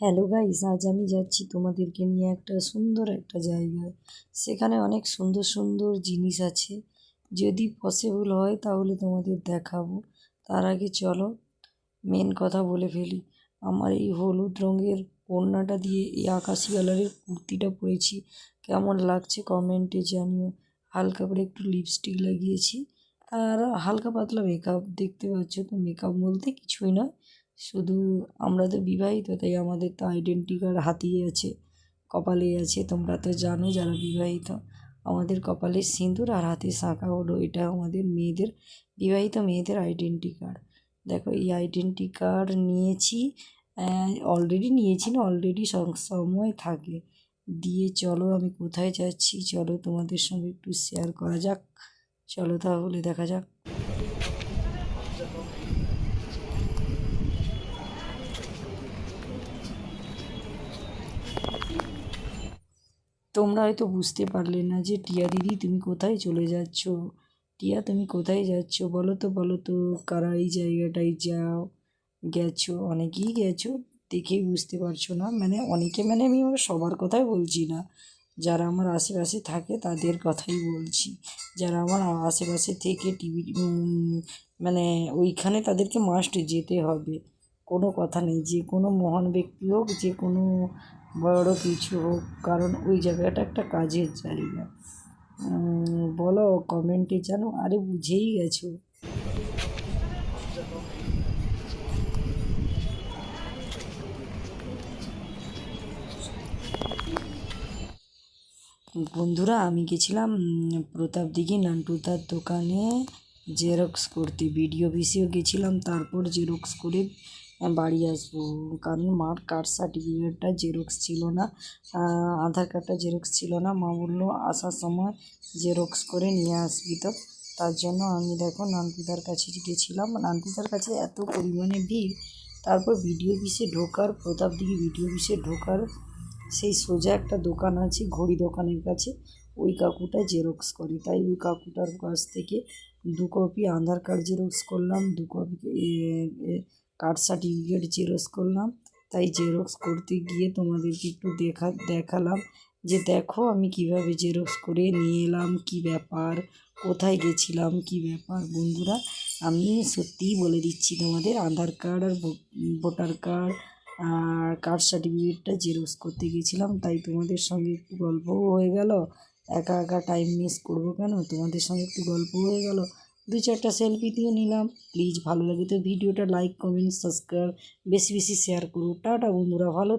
Hello guys আজ আমি যাচ্ছি তোমাদেরকে নিয়ে একটা সুন্দর একটা জায়গায়। সেখানে অনেক সুন্দর সুন্দর জিনিস আছে। যদি পসিবল হয় তাহলে তোমাদের দেখাবো। তার আগে চলো মেন কথা বলে ফেলি। আমার এই হলুদ রঙের ওড়নাটা দিয়ে এই আকাশি কালারের কুর্তিটা পরেছি। কেমন লাগছে কমেন্টে জানিও। হালকা করে একটু লিপস্টিক লাগিয়েছি। আর হালকা পাতলা মেকআপ দেখতে পাচ্ছ তো মেকআপ বলতে কিছুই নয়। শুধু আমরা তো বিবাহিত, তাই আমাদের তো আইডেন্টি কার্ড হাতেই আছে, কপালে আছে। তোমরা তো জানো যারা বিবাহিত, আমাদের কপালে সিঁদুর আর হাতে শাঁখা হলো। এটা আমাদের মেয়েদের, বিবাহিত মেয়েদের আইডেন্টি কার্ড দেখো, এই আইডেন্টি কার্ড নিয়েছি অলরেডি নিয়েছি না অলরেডি সময় থাকে। দিয়ে চলো আমি কোথায় যাচ্ছি? চলো তোমাদের সঙ্গে একটু শেয়ার করা যাক। চলো তাহলে দেখা যাক। তোমরা হয়তো বুঝতে পারলে না যে, টিয়া দিদি, তুমি কোথায় চলে যাচ্ছ? টিয়া, তুমি কোথায় যাচ্ছ? বলো তো বলো তো, কারা এই জায়গাটায় যাও? গেছো? অনেকেই গেছো, দেখেই বুঝতে পারছ না। মানে অনেকে মানে আমি আমার সবার কথাই বলছি না। যারা আমার আশেপাশে থাকে, তাদের কথাই বলছি। যারা আমার আশেপাশে থেকে টিভি মানে ওইখানে তাদেরকে মাস্ট যেতে হবে। কোনো কথা নেই। যে কোনো মহান ব্যক্তি হোক, যে কোনো বড় কিছু হোক, কারণ ওই জায়গাটা একটা কাজের জায়গা। বলো, কমেন্টে জানো, আরে বুঝেই গেছো। বন্ধুরা, আমি গেছিলাম প্রতাপ দিঘি নান্টুদার দোকানে জেরক্স করতে। ভিডিও অফিসেও গেছিলাম, তারপর জেরক্স করে বাড়ি আসব। কারণ মার কাস্ট সার্টিফিকেটটা জেরক্স ছিল না। আধার কার্ডটা জেরক্স ছিল না। মা বলল, আসার সময় জেরক্স করে নিয়ে আসবি তো। তার জন্য আমি দেখো নানটুদার কাছে গেছিলাম নানটুদার কাছে এত পরিমাণে ভিড়। তারপর ভিডিও অফিসে ঢোকার, প্রতাপ দিকে ভিডিও অফিসে ঢোকার সেই সোজা একটা দোকান আছে, ঘড়ি দোকানের কাছে। ওই কাকুটা জেরক্স করে। তাই ওই কাকুটার কাছ থেকে দু কপি আধার কার্ড জেরক্স করলাম। দু কপি কাস্ট সার্টিফিকেট জেরক্স করলাম। তাই জেরক্স করতে গিয়ে তোমাদেরকে একটু দেখা, দেখালাম যে দেখো আমি কীভাবে জেরক্স করে নিয়ে এলাম, কী ব্যাপার, কোথায় গেছিলাম, কী ব্যাপার বন্ধুরা। আমি সত্যিই বলে দিচ্ছি তোমাদের, আধার কার্ড আর ভোটার কার্ড আর কার্ড সার্টিফিকেটটা জেরক্স করতে গিয়েছিলাম তাই তোমাদের সঙ্গে একটু গল্পও হয়ে গেল। একা একা টাইম মিস করব কেন? তোমাদের সঙ্গে একটু গল্প হয়ে গেল। দু চারটা সেলফি দিয়ে নিলাম। প্লিজ ভালো লাগে তো ভিডিওটা লাইক কমেন্ট সাবস্ক্রাইব বেশি বেশি শেয়ার করুন টাটা বন্ধুরা, ভালো